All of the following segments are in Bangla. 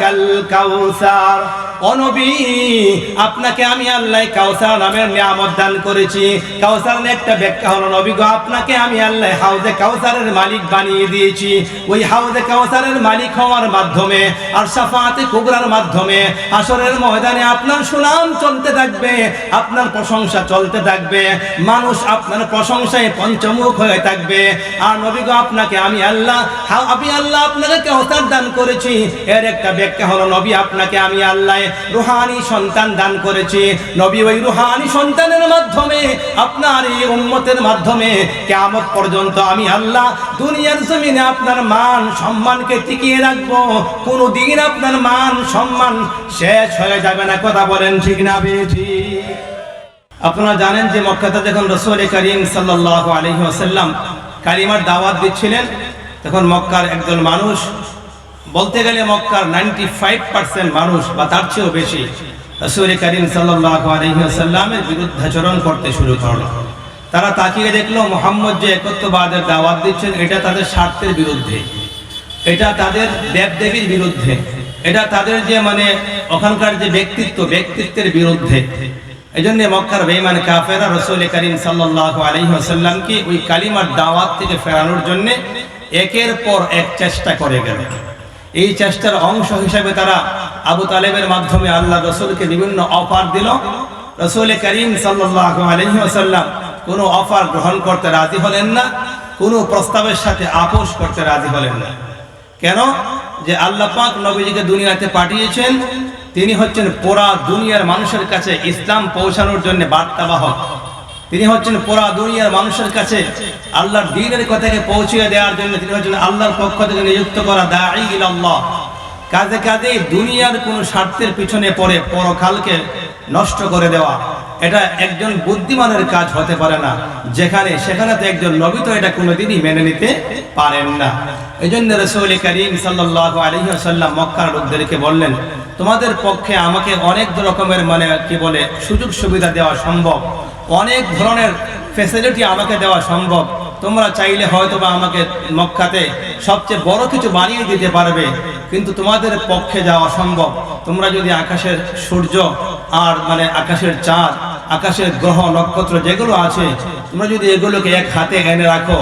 কাল কাউসার অনবী আপনাকে আমি আল্লাহ কাউসার নামের নিয়ামত দান করেছি। কাউসারের একটা ব্যাখ্যা হলো, নবী গো, আপনাকে আমি আল্লাহ হাউজে কাউসারের মালিক বানিয়ে দিয়েছি। ওই হাউজে কাউসারের মালিক হওয়ার মাধ্যমে আর সাফাতে কুবরার মাধ্যমে আসরের ময়দানে আপনার সুনাম চলতে থাকবে, আপনার প্রশংসা চলতে থাকবে, মানুষ আপনার প্রশংসায় পঞ্চমুখ হয়ে থাকবে। আর নবী গো, আপনাকে আমি আল্লাহ আমি আল্লাহ আপনাকে কাউসার দান করেছি। এর একটা ব্যাখ্যা হলো, নবী, আপনাকে আমি আল্লাহ রুহানি সন্তান দান করেছি। নবী ওই রুহানি সন্তানের মাধ্যমে, আপনার এই উম্মতের মাধ্যমে কেমন পর্যন্ত আমি আল্লাহ দুনিয়ার জমিনে আপনার মান সম্মানকে টিকিয়ে রাখব। কোনো দিন আপনার মান সম্মান শেষ হয়ে যাবে না। কথা বলেন ঠিক না বেঠি আপনারা জানেন যে মক্কাতে যখন রসুল করিম সাল্লাহ আলহি আসাল্লাম কালিমার দাওয়াত দিচ্ছিলেন, তখন মক্কার একজন মানুষ বলতে গেলে মক্কার নাইনটি ফাইভ পার্সেন্ট মানুষ বা তার চেয়েও বেশি রসুল করিম আলহিহাসাল্লামের বিরুদ্ধাচরণ করতে শুরু করল। তারা তাকিয়ে দেখল মোহাম্মদ যে একত্ববাদের দাওয়াত দিচ্ছেন, এটা তাদের স্বার্থের বিরুদ্ধে। এটা তাদের দেবদেবীর বিরুদ্ধে। এটা তাদের যে মানে ওখানকার যে ব্যক্তিত্ব, ব্যক্তিত্বের বিরুদ্ধে। এই জন্য মক্কার বেইমান কাফেরা রসুল করিম সাল্লাহ আলহিহাসাল্লামকে ওই কালিমার দাওয়াত থেকে ফেরানোর জন্য একের পর এক চেষ্টা করে গেল। এই চেষ্টার অংশ হিসাবে তারা আবু তালেবের মাধ্যমে আল্লাহ রসুলকে বিভিন্ন অফার দিল। রসুল করিম সাল্লাহ আলহিহাসাল্লাম কোনো অফার গ্রহণ করতে রাজি হলেন না, কোনো প্রস্তাবের সাথে আপোষ করতে রাজি হলেন না। কেন? যে আল্লাহ পাক নবীজিকে দুনিয়াতে পাঠিয়েছেন, তিনি হচ্ছেন পোড়া দুনিয়ার মানুষের কাছে ইসলাম পৌঁছানোর জন্য বার্তাবাহক। তিনি হচ্ছেন পোড়া দুনিয়ার মানুষের কাছে আল্লাহর দিনের কথাকে পৌঁছিয়ে দেওয়ার জন্য তিনি হচ্ছেন আল্লাহর পক্ষ থেকে নিযুক্ত করা দাঈ ইলাল্লাহ। কাজে কাজে দুনিয়ার কোনো স্বার্থের পিছনে পড়ে পরকালকে নষ্ট করে দেওয়া, এটা একজন বুদ্ধিমানের কাজ হতে পারে না। যেখানে, সেখানে তো একজন নবী তো এটা কোনোদিনই মেনে নিতে পারেন না। এই জন্য রসৌল করিম সাল্লাহ আলহিহাসাল্লাম মক্কার লোকদেরকে বললেন তোমাদের পক্ষে আমাকে অনেক রকমের মানে কি বলে, সুযোগ সুবিধা দেওয়া সম্ভব। অনেক ধরনের ফেসিলিটি আমাকে দেওয়া সম্ভব। তোমরা চাইলে হয়তো বা আমাকে মক্কাতে সবচেয়ে বড় কিছু বানিয়ে দিতে পারবে, কিন্তু তোমাদের পক্ষে যাওয়া সম্ভব তোমরা যদি আকাশের সূর্য আর মানে আকাশের চাঁদ, আকাশের গ্রহ, নক্ষত্র যেগুলো আছে, তোমরা যদি এগুলোকে এক হাতে এনে রাখো।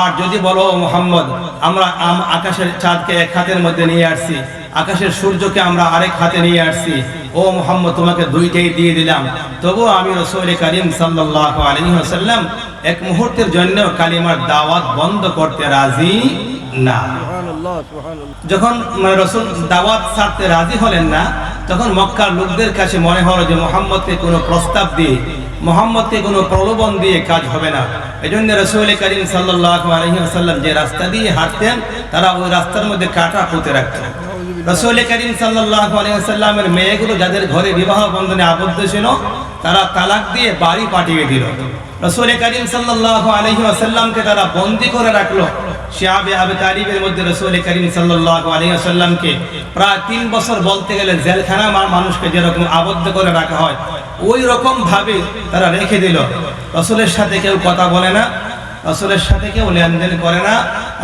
আর যদি বলো মোহাম্মদ আমরা আম- আকাশের চাঁদকে এক হাতের মধ্যে নিয়ে আসছি। আকাশের সূর্যকে আমরা আরেক হাতে নিয়ে আসছি। ও মোহাম্মদ তোমাকে দুইটাই দিয়ে দিলাম। তবুও আমি রসুল করিম সাল্লাহ আলহিহাসাল্লাম এক মুহূর্তের জন্য কালিমার দাওয়াত বন্ধ করতে রাজি না। যখন মানে রসুল দাওয়াত ছাড়তে রাজি হলেন না তখন মক্কার লোকদের কাছে মনে হলো যে মোহাম্মদকে কোনো প্রস্তাব দিয়ে মোহাম্মদকে কোনো প্রলোভন দিয়ে কাজ হবে না। এই জন্য রসুল করিম আলহিহাসাল্লাম যে রাস্তা দিয়ে হাঁটতেন, তারা ওই রাস্তার মধ্যে কাটা পুঁতে রাখতেন রসুল করিম সাল্লাহ আলহিহাসাল্লামের মেয়েগুলো যাদের ঘরে বিবাহ বন্ধনে আবদ্ধ ছিল, তারা তালাক দিয়ে বাড়ি পাঠিয়ে দিল। রসুল করিম সাল্লাহ আলহি আসাল্লামকে তারা বন্দি করে রাখল। শিয়াবে আবে তারিবের মধ্যে রসুল করিম সাল্লাহ আলহি আসাল্লামকে প্রায় তিন বছর বলতে গেলে জেলখানা মানুষকে যেরকম আবদ্ধ করে রাখা হয় ওই রকম ভাবে তারা রেখে দিল। রসুলের সাথে কেউ কথা বলে না, রসুলের সাথে কেউ লেনদেন করে না,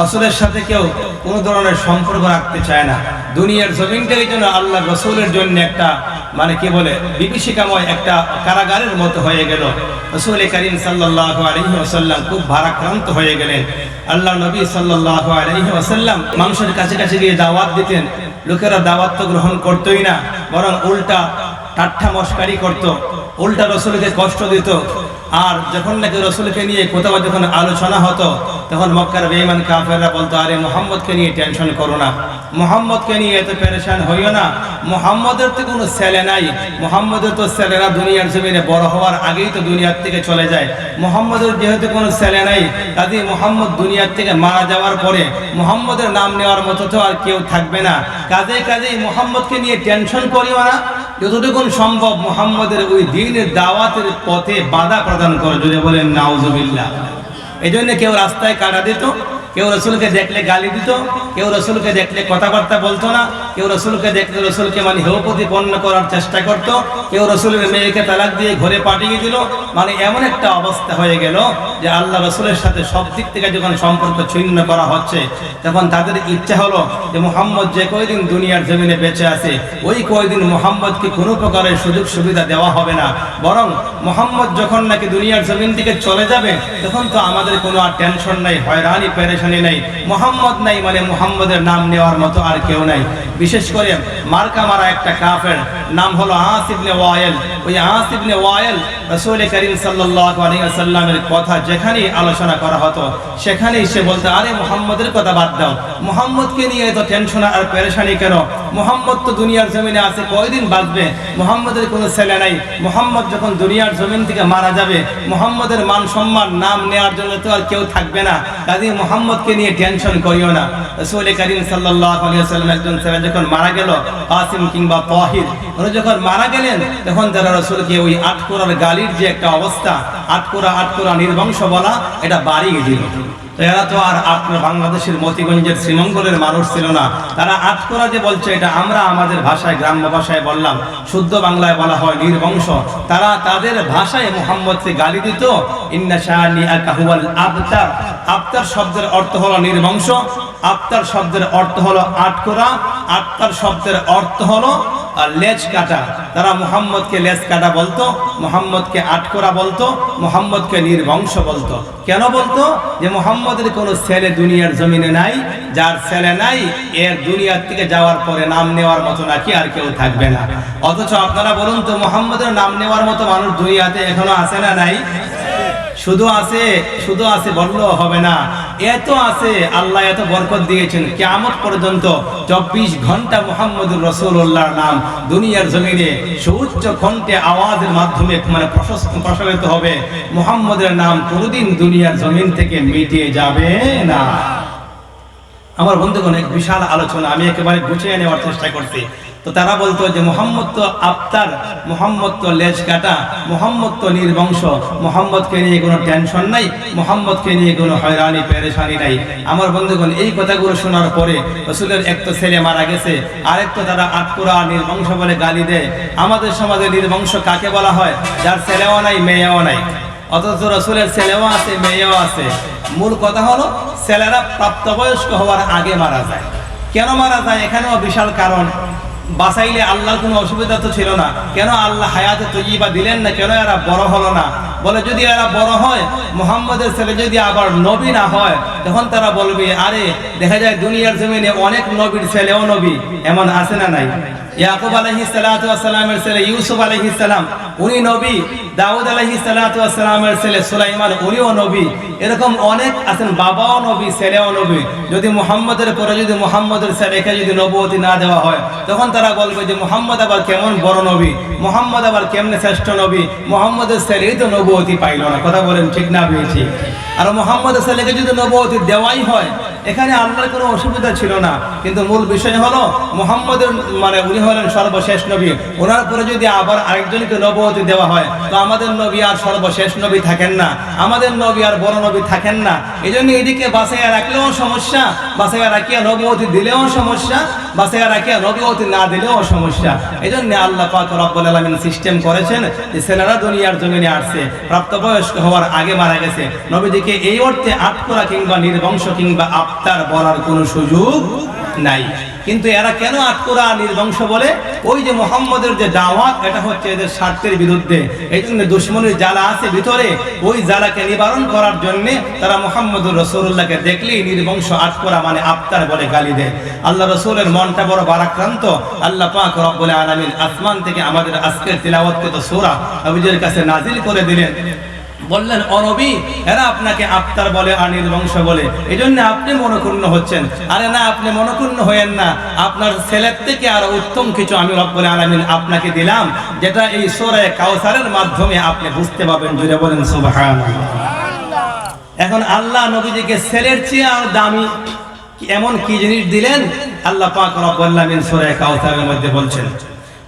রসুলের সাথে কেউ কোনো ধরনের সম্পর্ক রাখতে চায় না। দুনিয়ার জমিনটাই যেন আল্লাহ রসুলের জন্য একটা মানে কি বলে, বিভীষিকাময় একটা কারাগারের মতো হয়ে গেল। রসুল করিম সাল্লাহ আলহি আসাল্লাম খুব ভারাক্রান্ত হয়ে গেলেন। আল্লাহ নবী সাল্লাহ আলহি আসাল্লাম মানুষের কাছে কাছে গিয়ে দাওয়াত দিতেন। লোকেরা দাওয়াত তো গ্রহণ করতোই না, বরং উল্টা ঠাট্টা মস্কারি করত, উল্টা রসুলকে কষ্ট দিত। আর যখন নাকি রসুলকে নিয়ে কোথাও যখন আলোচনা হতো, তখন মক্কার বেইমান কাফেররা বলতো, আরে মোহাম্মদকে নিয়ে টেনশন করো না। মোহাম্মদকে নিয়ে এত পেরেশান হইও না। মোহাম্মদের তো কোনো ছেলে নাই। মোহাম্মদের তো ছেলেরা দুনিয়ার জমিনে বড় হওয়ার আগেই তো দুনিয়ার থেকে চলে যায়। মোহাম্মদের যেহেতু কোনো ছেলে নাই, কাজে মোহাম্মদ দুনিয়ার থেকে মারা যাওয়ার পরে মোহাম্মদের নাম নেওয়ার মতো তো আর কেউ থাকবে না। কাজে কাজেই মোহাম্মদকে নিয়ে টেনশন করিও না। যতটুকুন সম্ভব মোহাম্মদের ওই দিনের দাওয়াতের পথে বাধা প্রদান করে, যদি বলেন নাউজুবিল্লাহ। এই জন্য কেউ রাস্তায় কাটা দিত কেউ রসুলকে দেখলে গালি দিত, কেউ রসুলকে দেখলে কথাবার্তা বলতো না, কেউ রসুলকে দেখলে রসুলকে মানে হেউ প্রতিপন্ন করার চেষ্টা করত, কেউ রসুলের মেয়েকে তালাক দিয়ে ঘরে পাঠিয়ে দিল মানে এমন একটা অবস্থা হয়ে গেল যে আল্লাহ রসুলের সাথে সব দিক থেকে যখন সম্পর্ক ছিন্ন করা হচ্ছে, তখন তাদের ইচ্ছা হলো যে মোহাম্মদ যে কয়দিন দুনিয়ার জমিনে বেঁচে আছে, ওই কয়দিন মোহাম্মদকে কোনো প্রকারের সুযোগ সুবিধা দেওয়া হবে না। বরং মোহাম্মদ যখন নাকি দুনিয়ার জমিন থেকে চলে যাবে, তখন তো আমাদের কোনো আর টেনশন নাই, হয়রানি, পেরেশানি নাই। মোহাম্মদ নাই মানে মোহাম্মদের নাম নেওয়ার মতো আর কেউ নাই। বিশেষ করে মার্কা মারা একটা কাফের, নাম হলো আসিবনে ওয়াইল। ওই আসিবনে ওয়াইল রসুল করিম ওয়াসাল্লামের কথা যেখানেই আলোচনা করা হতো, সেখানেই সে বলতো, আরে মোহাম্মদের কথা বাদ দাও। মোহাম্মদকে নিয়ে এত টেনশন আর পেরেশানি কেন? মোহাম্মদ তো দুনিয়ার জমিনে আছে, কয়দিন বাঁচবে? মোহাম্মদের কোনো ছেলে নাই। মোহাম্মদ যখন দুনিয়ার জমিন থেকে মারা যাবে, মোহাম্মদের মান সম্মান, নাম নেওয়ার জন্য তো আর কেউ থাকবে না। কাজে মোহাম্মদকে নিয়ে টেনশন করিও না। রসুল করিম সাল্লাল্লাহু আলাইহি ওয়াসাল্লাম একজন যখন মারা গেল, আসিম কিংবা তাহির। উনি যখন মারা গেলেন, তখন তারা রসুলকে ওই আটকোরার গালির যে একটা অবস্থা, আটকোরা আটকোরা বলা, এটা বাড়িয়ে দিল। এরা তো আর আপনার বাংলাদেশের মতিগঞ্জের শ্রীমঙ্গলের মানুষ ছিল না। তারা আটকোরা যে বলছে, এটা আমরা আমাদের ভাষায়, গ্রাম্য ভাষায় বললাম, শুদ্ধ বাংলায় বলা হয় নির্বংশ। তারা তাদের ভাষায় মোহাম্মদকে গালি দিত, ইন্না আবতার। আবতার শব্দের অর্থ হলো নির্বংশ, আবতার শব্দের অর্থ হলো আটকোরা আত্মার শব্দের অর্থ হলো লেজ কাটা। তারা মোহাম্মদকে লেজ কাটা বলতো, মোহাম্মদকে আটকোরা বলতো, মোহাম্মদকে নির্বংশ বলতো। কেন বলতো? যে মোহাম্মদের কোনো ছেলে দুনিয়ার জমিনে নাই, যার ছেলে নাই, এর দুনিয়ার থেকে যাওয়ার পরে নাম নেওয়ার মতো নাকি আর কেউ থাকবে না। অথচ আপনারা বলুন তো, মোহাম্মদের নাম নেওয়ার মতো মানুষ দুনিয়াতে এখনও আছে না নাই? শুধু আছে শুধু আছে বললেও হবে না। এত আছে, আল্লাহ এত বরকত দিয়েছেন। কেমন পর্যন্ত চব্বিশ ঘণ্টা মোহাম্মদুর রসুল্লাহর নাম দুনিয়ার জমিনে সৌচ্চ কণ্ঠে আওয়াজের মাধ্যমে মানে প্রসারিত হবে। মোহাম্মদের নাম কোনোদিন দুনিয়ার জমিন থেকে মিটিয়ে যাবে না। আমার বন্ধুগণ, এক বিশাল আলোচনা আমি একেবারে গুছিয়ে নেওয়ার চেষ্টা করছি। তো তারা বলতো যে, মোহাম্মদ তো আফতার, মোহাম্মদ তো লেজ কাটা, মোহাম্মদ তো নির্বংশ, মোহাম্মদকে নিয়ে কোনো টেনশন নাই, মোহাম্মদকে নিয়ে কোনো হয়রানি, পেরেশানি নাই। আমার বন্ধুগণ, এই কথাগুলো শোনার পরে রসুলের এক তো ছেলে মারা গেছে, আরেক তো তারা আটকুরা নির্বংশ বলে গালি দেয়। আমাদের সমাজে নির্বংশ কাকে বলা হয়? যার ছেলেও নাই, মেয়েও নাই। অথচ রসুলের ছেলেও আছে, মেয়েও আছে। মূল কথা হলো, ছেলেরা প্রাপ্তবয়স্ক হওয়ার আগে মারা যায়। কেন মারা যায়? এখানেও বিশাল কারণ। বাঁচাইলে আল্লাহর কোনো অসুবিধা তো ছিল না। কেন আল্লাহ হায়াতে তৈবা দিলেন না? কেন এরা বড় হলো না? বলে যদি এরা বড় হয়, মোহাম্মদের ছেলে যদি আবার নবী না হয়, তখন তারা বলবে, আরে, দেখা যায় দুনিয়ার জমিনে অনেক নবীর ছেলেও নবী। এমন আছে না নাই? ইয়াকুব সালামের ছেলে ইউসুফ আলাইহিস সালাম, উনি নবী। দাউদ আলাইহিস সালাতু ওয়াস সালামের ছেলে সুলাইমান, উনিও নবী। এরকম অনেক আছেন, বাবাও নবী, ছেলেও নবী। যদি মুহাম্মদের পরে যদি মুহাম্মদের ছেলেকে যদি নবুয়তি না দেওয়া হয়, তখন তারা বলবে যে মুহাম্মদ আবার কেমন বড় নবী? মুহাম্মদ আবার কেমনে শ্রেষ্ঠ নবী? মুহাম্মদের ছেলেই তো নবুয়তি পাইল না। কথা বলেন ঠিক না পেয়েছি আর মোহাম্মদের ছেলেকে যদি নবুয়তি দেওয়াই হয় এখানে আল্লাহর কোনো অসুবিধা ছিল না। কিন্তু মূল বিষয় হলো, মোহাম্মদের মানে উনি হলেন সর্বশেষ নবী। ওনার পরে যদি আবার আরেকজনকে নবতী দেওয়া হয়, তো আমাদের নবী আর সর্বশেষ নবী থাকেন না। আমাদের নবী আর বড় নবী থাকেন না। এই জন্য এদিকে বাসায় রাখলেও সমস্যা বাসায় রাখিয়া নবতী দিলেও সমস্যা বাসায় রাখে নবতী না দিলেও সমস্যা। এই জন্য আল্লাহ পাক রব্বুল আলামিন সিস্টেম করেছেন যে ছেলেরা দুনিয়ার জমিনে আসছে, প্রাপ্তবয়স্ক হওয়ার আগে মারা গেছে। নবীজিকে এই অর্থে আটকোরা কিংবা নির্বংশ কিংবা আফতার বলার কোনো সুযোগ নাই। কিন্তু এরা কেন আটকরা নির্বংশ বলে? ওই যে মোহাম্মদের যে দাওয়াত, এটা হচ্ছে এদের স্বার্থের বিরুদ্ধে। এই জন্য দুশ্মনের জ্বালা আছে ভিতরে। ওই জ্বালাকে নিবারণ করার জন্য তারা মোহাম্মদুর রসুল্লাহকে দেখলেই নির্বংশ আটকরা মানে আফতার বলে গালি দেয়। আল্লাহ রসুলের মনটা বড় বারাক্রান্ত আল্লাহ পাক রব্বুল আলামিন আসমান থেকে আমাদের আজকের তিলাওয়াতকৃত সূরা নবীজির কাছে নাজিল করে দিলেন। বললেন অনবী এরা আপনাকে আফতার বলে আর নির্বংশ বলে। এই জন্য আপনি মনক্ষুণ্ণ হচ্ছেন। আরে না, আপনি মনক্ষুণ্ণ হয়েন না। আপনার ছেলের থেকে আরও উত্তম কিছু আমি রব্বুল আলামিন আপনাকে দিলাম, যেটা এই সূরা কাউসারের মাধ্যমে আপনি বুঝতে পারবেন। জুড়ে বলেন, সুবহানাল্লাহ। এখন আল্লাহ নবীজিকে ছেলের চেয়ে আর দামি এমন কি জিনিস দিলেন? আল্লাহ পাক রব্বুল আলামিন সূরা কাউসারের মধ্যে বলছেন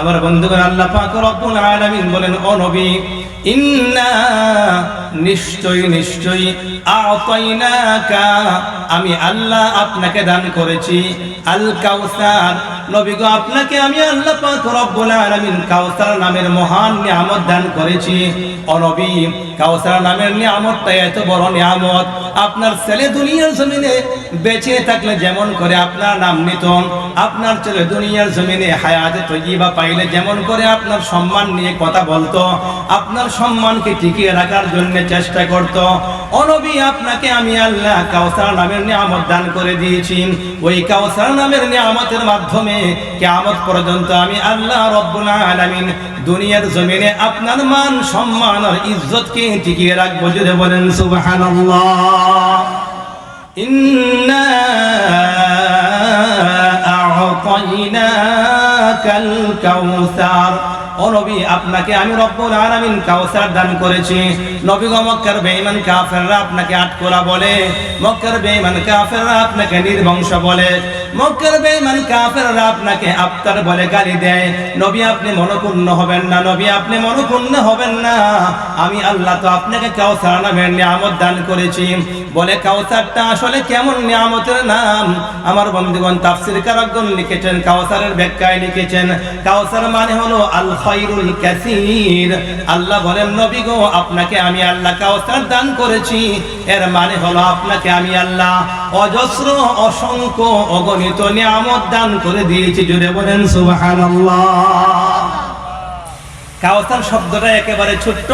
আমার বন্ধুগণ আল্লাহ পাক রব্বুল আলামিন বলেন, ও নবী, ইন্না নিশ্চয়ই নিশ্চয়ই আতাইনাকা, আমি আল্লাহ আপনাকে দান করেছি, আল কাউসার। নবী গো, আপনাকে আমি আল্লাহ পাক রব্বুল আলামিন কাউসার নামের মহান নিয়ামত দান করেছি। ও নবী, কাউসার নামের নিয়ামতটা এত বড় নিয়ামত, আপনার ছেলে দুনিয়ার জমিনে বেঁচে থাকলে যেমন করে আপনার নাম নিত আপনার ছেলে দুনিয়ার জমিনে হায়াতে তৈবা পাইলে যেমন করে আপনার সম্মান নিয়ে কথা বলতো, আপনার সম্মানকে টিকিয়ে রাখার জন্য চেষ্টা করত, অনবী আপনাকে আমি আল্লাহ কাউসার নামের নিয়ামত দান করে দিয়েছি। ওই কাউসার নামের নিয়ামতের মাধ্যমে কিয়ামত পর্যন্ত আমি আল্লাহ রব্বুল আলামিন দুনিয়ার জমিনে আপনার মান, সম্মান আর ইজ্জতকে টিকিয়ে রাখব যদি বলেন সুবহানাল্লাহ। ইন্না আ'তাইনাকাল কাউসার। ও নবী, আপনাকে আমি রব্বুল আলামিন কাউসার দান করেছি। নবী গো, মক্কার বেঈমান কাফেররা আপনাকে আটকোলা বলে, মক্কার বেঈমান কাফেররা আপনাকে নির্বংশ বলে, মক্কার বেঈমান কাফেররা আপনাকে আফতার বলে গালি দেয়। নবী, আপনি মনপূর্ণ হবেন না, নবী, আপনি মনপূর্ণ হবেন না। আমি আল্লাহ তো আপনাকে কাউসার নামের নিয়ামত দান করেছি। বলে কাউসারটা আসলে কেমন নিয়ামতের নাম? আমার বন্ধুগণ, তাফসীর কারকগণ লিখেছেন, কাউসারের ব্যাখ্যায় লিখেছেন। কাউসার মানে হলো আল খায়রুল আল্লাহ বলেন, নবী গো, আপনাকে আমি আল্লাহ কাউসার দান করেছি। এর মানে হলো আপনাকে আমি আল্লাহ অজস্র, অসংখ্য, অগণিত নিয়ামত দান করে দিয়েছি। জুড়ে বলেন কাউসার শব্দটা একেবারে ছোট্ট।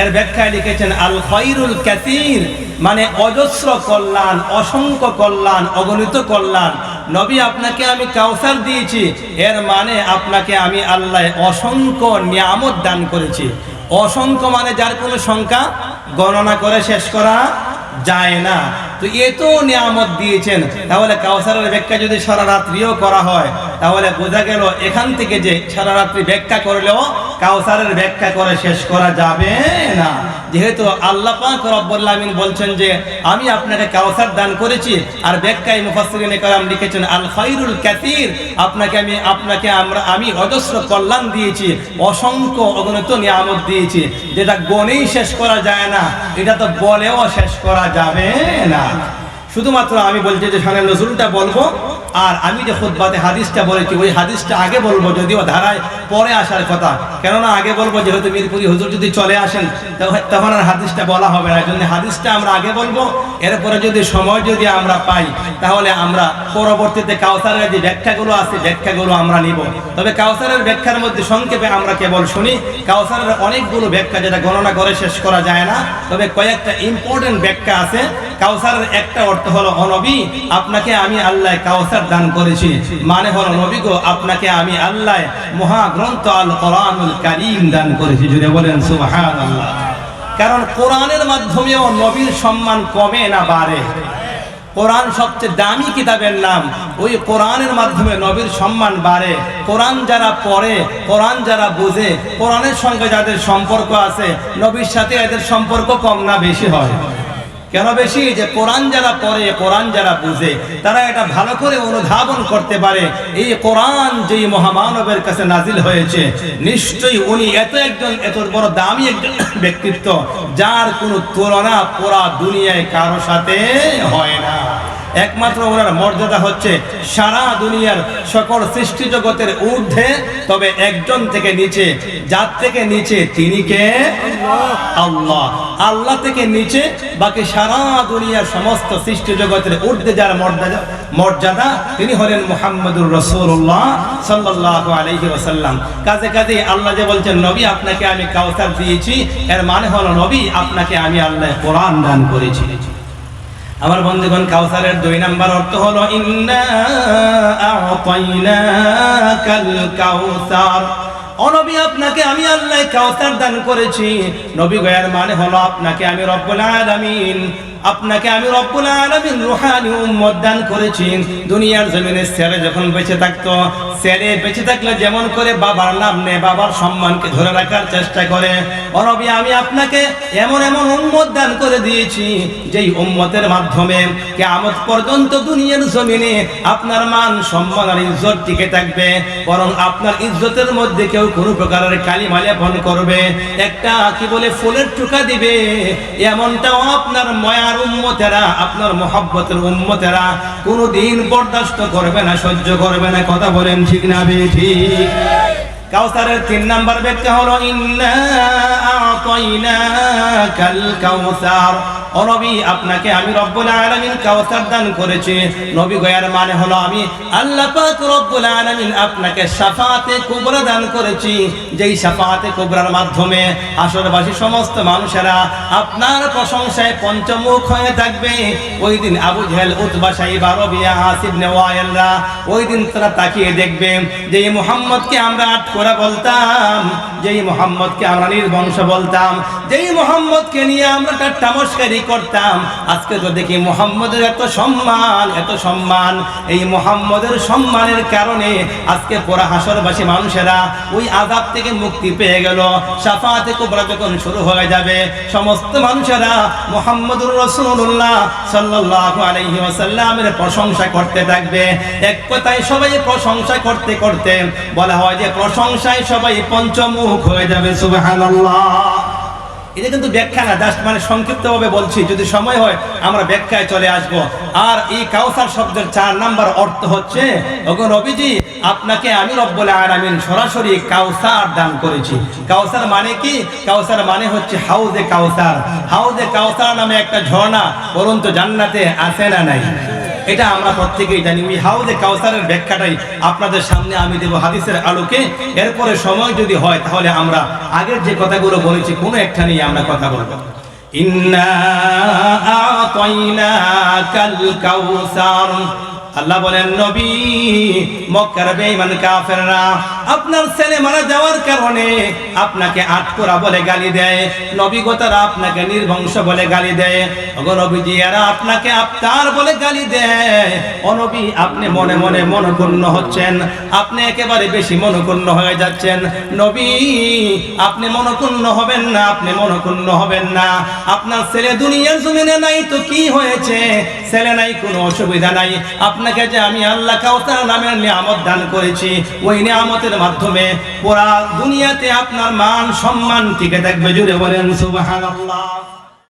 এর ব্যাখ্যায় লিখেছেন, আল খৈরুল কাসির মানে অজস্র কল্যাণ, অসংখ্য কল্যাণ, অগণিত কল্যাণ। নবী, আপনাকে আমি কাউসার দিয়েছি। এর মানে আপনাকে আমি আল্লাহ অসংখ্য নিয়ামত দান করেছি। অসংখ্য মানে যার কোনো সংখ্যা গণনা করে শেষ করা যায় না। তো এত নিয়ামত দিয়েছেন। তাহলে কাউসারের ব্যাখ্যা যদি সারা রাত্রিও করা হয়, তাহলে বোঝা গেল এখান থেকে যে সারা রাত্রি ব্যাখ্যা করলেও কাউসারের ব্যাখ্যা করে শেষ করা যাবে না। যেহেতু আল্লাহ পাক বলছেন যে, আমি আপনাকে কাউসার দান করেছি আর ব্যাখ্যায় মুফাসসিরিনে কালাম লিখেছেন, আল খায়রুল কাসীর, আপনাকে আমি, আপনাকে আমরা, আমি অজস্র কল্যাণ দিয়েছি, অসংখ্য অগণিত নিয়ামত দিয়েছি। যেটা গণেই শেষ করা যায় না, এটা তো বলেও শেষ করা যাবে না। শুধুমাত্র আমি বলছি যে সানের নজরুলটা বলব। আর আমি যে খুদ্বাতে হাদিসটা বলেছি, ওই হাদিসটা আগে বলব, যদিও ধারায় পরে আসার কথা। কেননা আগে বলব, যেহেতু মিরপুরি হুজুর যদি চলে আসেন তখন- আর হাদিসটা বলা হবে না। জন্য হাদিসটা আমরা আগে বলব, এরপরে যদি সময় যদি আমরা পাই, তাহলে আমরা পরবর্তীতে কাউসারের যে ব্যাখ্যাগুলো আছে, ব্যাখ্যাগুলো আমরা নিব। তবে কাউসারের ব্যাখ্যার মধ্যে সংক্ষেপে আমরা কেবল শুনি, কাউসারের অনেকগুলো ব্যাখ্যা যেটা গণনা করে শেষ করা যায় না, তবে কয়েকটা ইম্পর্টেন্ট ব্যাখ্যা আছে। কাউসারের একটা অর্থ হলো অনবী, আপনাকে আমি আল্লাহ কাউসার দান করেছি। মানে হলো নবী আপনাকে আমি আল্লাহ মহাগ্রন্থ আল কোরআনুল কারীম দান করেছি জুড়ে বলেন সুবহানাল্লাহ। কারণ কোরআনের মাধ্যমেও নবীর সম্মান কমে না, বাড়ে। কোরআন সবচেয়ে দামি কিতাবের নাম, ওই কোরআনের মাধ্যমে নবীর সম্মান বাড়ে। কোরআন যারা পড়ে, কোরআন যারা বুঝে, কোরআনের সঙ্গে যাদের সম্পর্ক আছে, নবীর সাথে এদের সম্পর্ক কম না, বেশি হয়। কেন বেশি? যে কোরআন যারা পড়ে, কোরআন যারা বুঝে, তারা এটা ভালো করে অনুধাবন করতে পারে। এই কোরআন যে মহামানবের কাছে নাজিল হয়েছে, নিশ্চয়ই উনি এত একজন, এত বড় দামি একজন ব্যক্তিত্ব, যার কোনো তুলনা পুরা দুনিয়ায় কারও সাথে হয় না। একমাত্র ওনার মর্যাদা হচ্ছে সারা দুনিয়ার সকল সৃষ্টি জগতের ঊর্ধ্বে, তবে একজন থেকে নিচে, যার থেকে নিচে তিনি কে? আল্লাহ। আল্লাহ থেকে নিচে, বাকি সারা দুনিয়ার সমস্ত সৃষ্টি জগতের ঊর্ধ্বে যার মর্যাদা মর্যাদা, তিনি হলেন মোহাম্মদুর রসুল্লাহ সাল্লাল্লাহু আলাইহি ওয়াসাল্লাম। কাজে কাজে আল্লাহ যে বলছেন, নবী, আপনাকে আমি কাউসার দিয়েছি। এর মানে হলো, নবী, আপনাকে আমি আল্লাহ কোরআন দান করেছি। আমার বন্ধুগণ, কাউসারের দুই নাম্বার অর্থ হলো অনবী আপনাকে আমি আল্লাহ কাউসার দান করেছি। নবী গয়ার মানে হলো, আপনাকে আমি রব্বুল আলামিন আপনাকে আমি রব্বুল আলামিন রুহানি উম্মত দান করেছি। দুনিয়ার জমিনে ছেলে যখন বেঁচে থাকতো, ছেলে বেঁচে থাকলে যেমন করে বাবার নাম নেয়, বাবার সম্মানকে ধরে রাখার চেষ্টা করে। অনবী আমি আপনাকে এমন এমন উম্মত দান করে দিয়েছি, যেই উম্মতের মাধ্যমে কিয়ামত পর্যন্ত দুনিয়ার জমিনে আপনার মান, সম্মান আর ইজ্জত টিকে থাকবে। বরং আপনার ইজ্জতের মধ্যে কেউ কোনো প্রকারের কালিমা লেপন করবে। একটা কি বলে ফুলের টুকা দিবে, এমনটাও আপনার ময়ার উম্মতেরা, আপনার মহব্বতের উম্মতেরা কোনোদিন বরদাস্ত করবে না, সহ্য করবে না, কথা বলেন ঠিক না বে ঠিক কাউসারের তিন নাম্বার ব্যাখ্যা হলো কাউসার। ও নবী, আপনাকে আমি রব্বুল আলামিন কাউসার দান করেছি। নবী গয়ার মানে হলো, আমি আল্লাহ রব্বুল আলামিন আপনাকে শাফাতে কুবরা দান করেছি। যেই শাফাতে কুবরার মাধ্যমে আসরবাসী সমস্ত মানুষেরা আপনার প্রশংসায় পঞ্চমুখ হয়ে থাকবে। ওই দিন আবু জেহেল, উতবা সাইবা রবিয়া আসিব নেওয়ায়েলরা ওই দিন তারা তাকিয়ে দেখবে যে এই মুহাম্মদকে আমরা করে বলতাম, যেই মোহাম্মদকে আমরা নির্বংশ বলতাম, যেই মোহাম্মদকে নিয়ে আমরা ঠাট্টা মস্কারি করতাম, আজকে তো দেখি মোহাম্মদের এত সম্মান এত সম্মান। এই মোহাম্মদের সম্মানের কারণে আজকে পোড়া হাসরবাসী মানুষেরা ওই আজাব থেকে মুক্তি পেয়ে গেল। সাফাতে কুবরা যখন শুরু হয়ে যাবে, সমস্ত মানুষেরা মোহাম্মদুর রসুল্লাহ সাল্লাহ আলাইহি ওয়াসাল্লামের প্রশংসা করতে থাকবে। এক কথায় সবাই প্রশংসা করতে করতে বলা হয় যে প্রশংসায় সবাই পঞ্চমুখ হয়ে যাবে, সুবহানাল্লাহ। এটা কিন্তু ব্যাখ্যা না জাস্ট মানে সংক্ষিপ্ত ভাবে বলছি, যদি সময় হয় আমরা ব্যাখ্যায় চলে আসব। আর এই কাউসার শব্দের চার নাম্বার অর্থ হচ্ছে, ওগো রবিজি আপনাকে আমি রব্বুল আলামিন সরাসরি কাউসার দান করেছি। কাউসার মানে কি? কাউসার মানে হচ্ছে হাউজে কাউসার। হাউজে কাউসার নামে একটা ঝর্ণা পরন্ত জান্নাতে আছে না নাই? এটা আমরা প্রত্যেকেই জানি। ওই হাউজে কাউসারের ব্যাখ্যাটাই আপনাদের সামনে আমি দেব হাদিসের আলোকে। এরপরে সময় যদি হয়, তাহলে আমরা আগের যে কথাগুলো বলেছি, কোনো একটা নিয়ে আমরা কথা বলব। ইন্না আতাইনাকাল কাউসার। আল্লাহ বলেন, নবী, মক্কার বেঈমান কাফেররা, আপনার ছেলে মারা যাওয়ার কারণে আপনাকে আটকোরা বলে গালি দেয়। নবী গোতারা আপনাকে নির্বংশ বলে গালি দেয়। ওগো নবীজি, এরা আপনাকে আফতার বলে গালি দেয়। ও নবী, আপনি মনে মনে মনক্ষুণ্ণ হচ্ছেন। আপনি একেবারে বেশি মনক্ষুণ্ণ হয়ে যাচ্ছেন। নবী, আপনি মনক্ষুণ্ণ হবেন না, আপনি মনক্ষুণ্ণ হবেন না। আপনার ছেলে দুনিয়ার জমিনে নাই তো কি হয়েছে? ছেলে নাই, কোনো অসুবিধা নাই। আপনাকে যে আমি আল্লাহ কাউসার নামের নিয়ামত দান করেছি, ওই নিয়ামতের মাধ্যমে পুরা দুনিয়াতে আপনার মান সম্মান টিকে থাকবে। জুড়ে বলেন, সুবহানাল্লাহ।